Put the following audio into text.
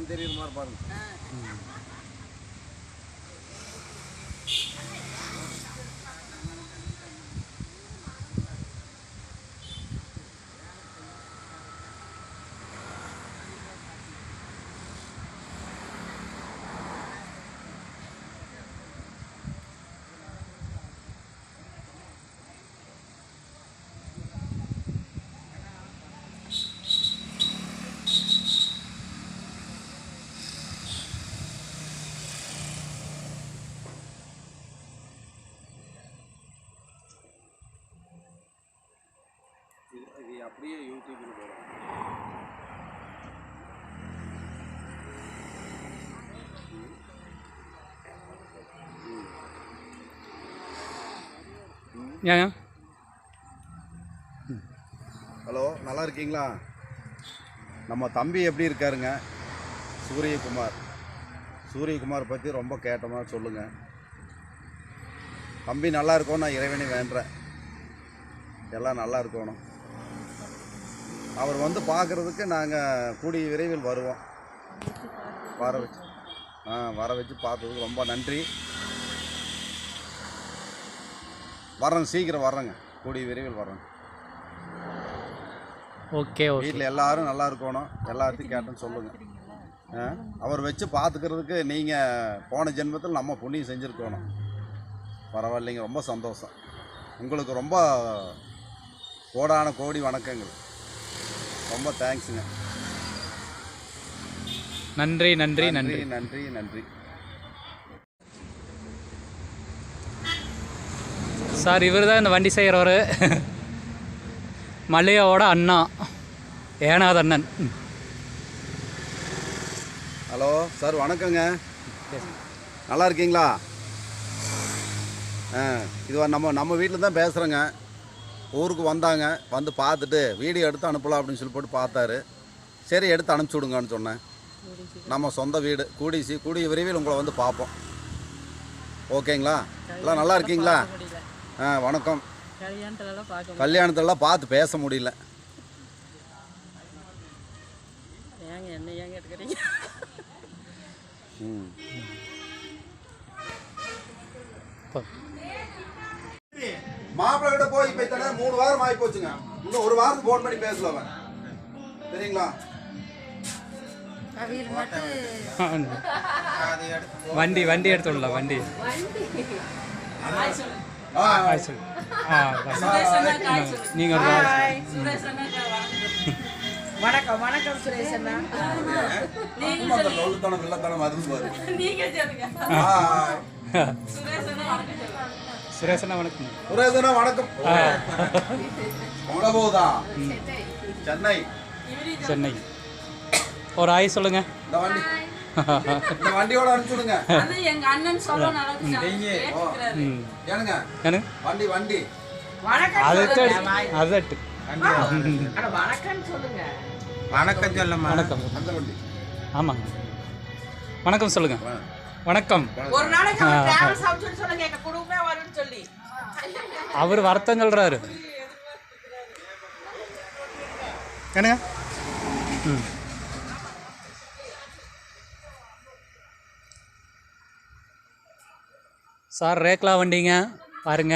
ಮಂದಿರ ಇದು ಮಾಡಬಾರ್ದು. அப்படியே போடலாம் ஏன் ஹலோ நல்லா இருக்கீங்களா? நம்ம தம்பி எப்படி இருக்காருங்க? சூரியகுமார். சூரியகுமார் பற்றி ரொம்ப கேட்டோமா சொல்லுங்கள் தம்பி நல்லா இருக்கணும் நான் இறைவனை வேண்டுறேன் எல்லாம் நல்லா இருக்கணும். அவர் வந்து பார்க்குறதுக்கு நாங்கள் கூடிய விரைவில் வருவோம். வர வச்சு ஆ வர வச்சு பார்த்ததுக்கு ரொம்ப நன்றி. வர்றேங்க சீக்கிரம் வர்றேங்க. கூடிய விரைவில் வர்றேங்க. ஓகே வீட்டில் எல்லாரும் நல்லா இருக்கணும். எல்லாத்தையும் கேட்டேன்னு சொல்லுங்கள் அவர் வச்சு பார்த்துக்கிறதுக்கு நீங்கள் போன ஜென்மத்தில் நம்ம புண்ணியம் செஞ்சுருக்கணும். பரவாயில்லைங்க ரொம்ப சந்தோஷம். உங்களுக்கு ரொம்ப கோடான கோடி வணக்கங்கள். ரொம்ப தேங்க்ஸுங்க நன்றி நன்றி நன்றி நன்றி. நன்றி சார் இவர் தான் இந்த வண்டி செய்கிறவர் மல்லிகாவோட அண்ணா. ஏனாத் அண்ணன். ஹலோ சார் வணக்கங்க. நல்லா இருக்கீங்களா? ஆ இது நம்ம நம்ம வீட்டில் தான் பேசுகிறேங்க ஊருக்கு வந்தாங்க வந்து பார்த்துட்டு வீடியோ எடுத்து அனுப்பலாம் அப்படின்னு சொல்லி போட்டு பார்த்தாரு. சரி எடுத்து அனுப்பிச்சி விடுங்கன்னு சொன்னேன். நம்ம சொந்த வீடு கூடி சி கூடிய விரைவில் உங்களை வந்து பார்ப்போம். ஓகேங்களா? எல்லாம் நல்லா இருக்கீங்களா? ஆ வணக்கம். கல்யாணத்துலலாம் பார்த்து பேச முடியல. மாப்பிள்ளை போய் இப்போ இத்தனை மூணு வாரம் ஆகி போச்சுங்க இன்னும் ஒரு வாரத்துக்கு ஃபோன் பண்ணி பேசல அவன். சரிங்களா? வண்டி வண்டி எடுத்து விடலாம் வண்டி ஆள் வணக்கம் வணக்கம் சுரேஷ் அண்ணா. நீங்க சொல்லுங்க. ஆ, சுரேஷனா வணக்கம். சுரேஷனா வணக்கம். போகுதா சென்னை. சென்னை. ஒரு ஆய் சொல்லுங்க. இந்த வண்டி. இந்த வண்டியோட அனுப்பிச்சுடுங்க அது எங்க அண்ணன் சொல்ல நல்லா ம். ஏனுங்க ஏன்னு வண்டி வண்டி. வணக்கம் அது வணக்கம் சொல்லுங்க. வணக்கம் சொல்லம்மா. வணக்கம். அந்த வண்டி. ஆமாங்க. வணக்கம் சொல்லுங்க. வணக்கம். ஒரு நாளைக்கு அவர் வருத்தம் சொல்கிறாரு என்னங்க? ம். சார் ரேக்லா வண்டிங்க பாருங்க.